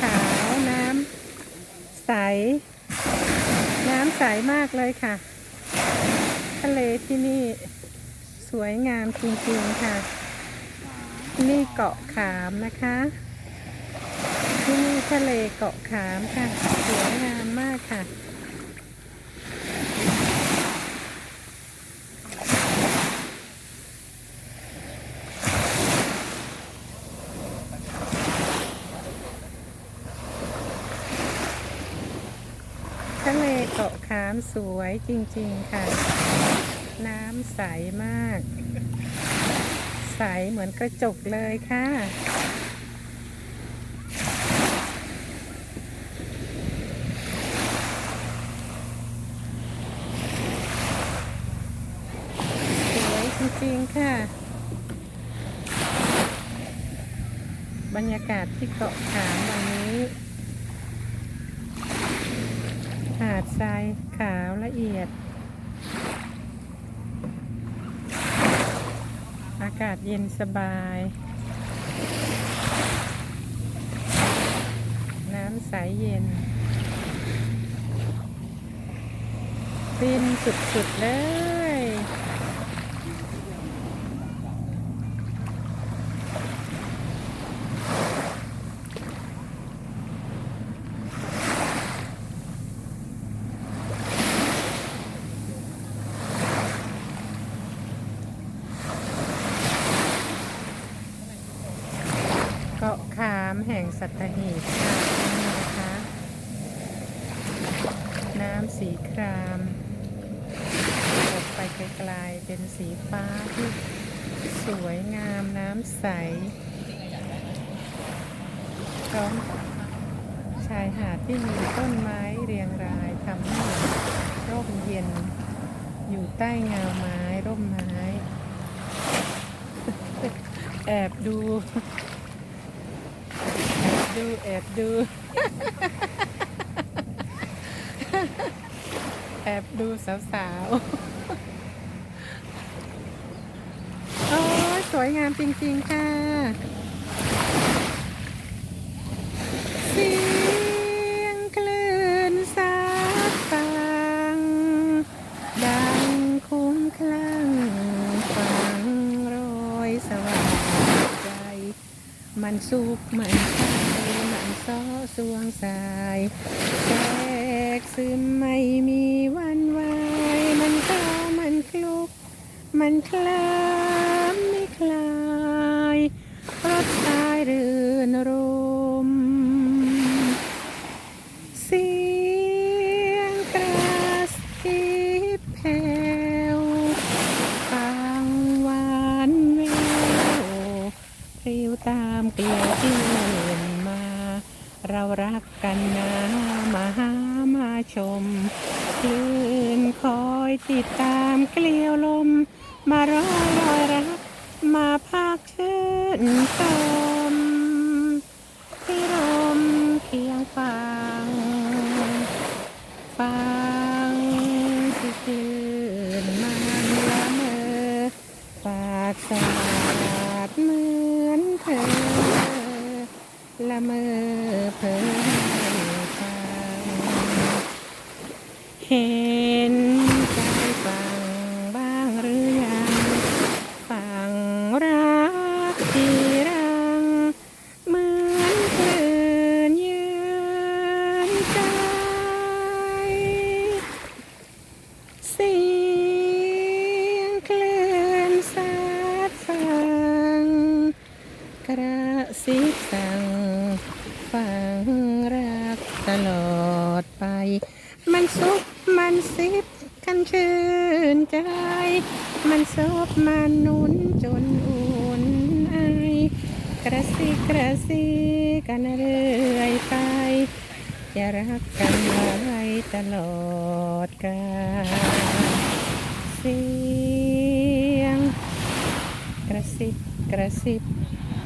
ขาวน้ำใส น้ำใสมากเลยค่ะ ทะเลที่นี่สวยงามจริงๆค่ะ นี่เกาะขามนะคะ ที่นี่ทะเลเกาะขามค่ะ สวยงามมากค่ะ ทะเลเกาะขามสวยจริงๆค่ะ น้ำใสมาก ใสเหมือนกระจกเลยค่ะ สวยจริงๆค่ะ บรรยากาศที่เกาะขามวันนี้ หาดทรายขาวละเอียด อากาศเย็นสบาย น้ำใสเย็นฟินสุดๆแล้ว เกาะขาม แห่งสัตหีบนี่นะคะ น้ำสีครามออกไปไกลๆเป็นสีฟ้าที่สวยงามน้ำใสพร้อมชายหาดที่มีต้นไม้เรียงรายทำให้ร่มเย็น อยู่ใต้เงาไม้ร่มไม้ แอบดู ดู แอบดู แอบดูสาวๆ โอ้ยสวยงามจริงๆ ค่ะเสียงคลื่นซัดฟัง ดังคุ้มคลั่งฟังโรยสว่างใจ มันสุกมัน สายแทกซึมไม่มีวันไหวมันเข้ามันคลุก มันคล้มไม่คลายรสชายรื่นรมเสียงกระซิบแผ่ มาหามาชมคลื่นคอยติดตามเกลียวลม มารอยรอยรัก มาพักชื่นใจที่ลมเคียงฟัง ฟังที่คลื่นมันละเมอฝากสาดเหมือนเธอ ละเมอเพ้อให้ฟัง เห็นใจฟังบ้างหรือยังฟังรักที่รังเหมือนคลื่นยืนใจ เสียงคลื่นซัดฟัง กระซิบสั่งฟังรักตลอดไป มันซุบ มันซิบกันชื่นใจ มันซบมันหนุนจนอุ่นไอกระซิกระซิกันเรื่อยไปจะรักกันไว้ตลอดกาลเสียง กระซิบกระซิบ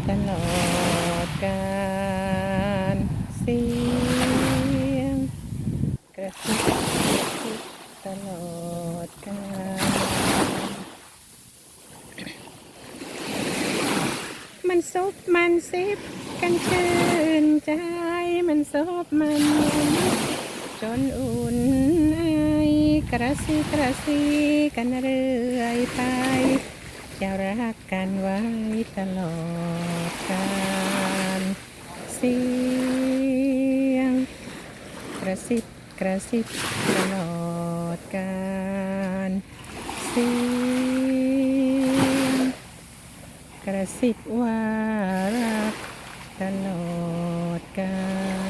ตลอดกาลเสียง กระซิบกระซิบตลอดกาลมัน ซุบมันซิบกันชื่นใจมันซบมันจนอุ่นไอกระซิกระซีกันเรื่อยไปจะรักกันไว้ตลอดกาลเสียงกระซิบกระซิบตลอดกาลเสีย สิบวารักตลอดกาล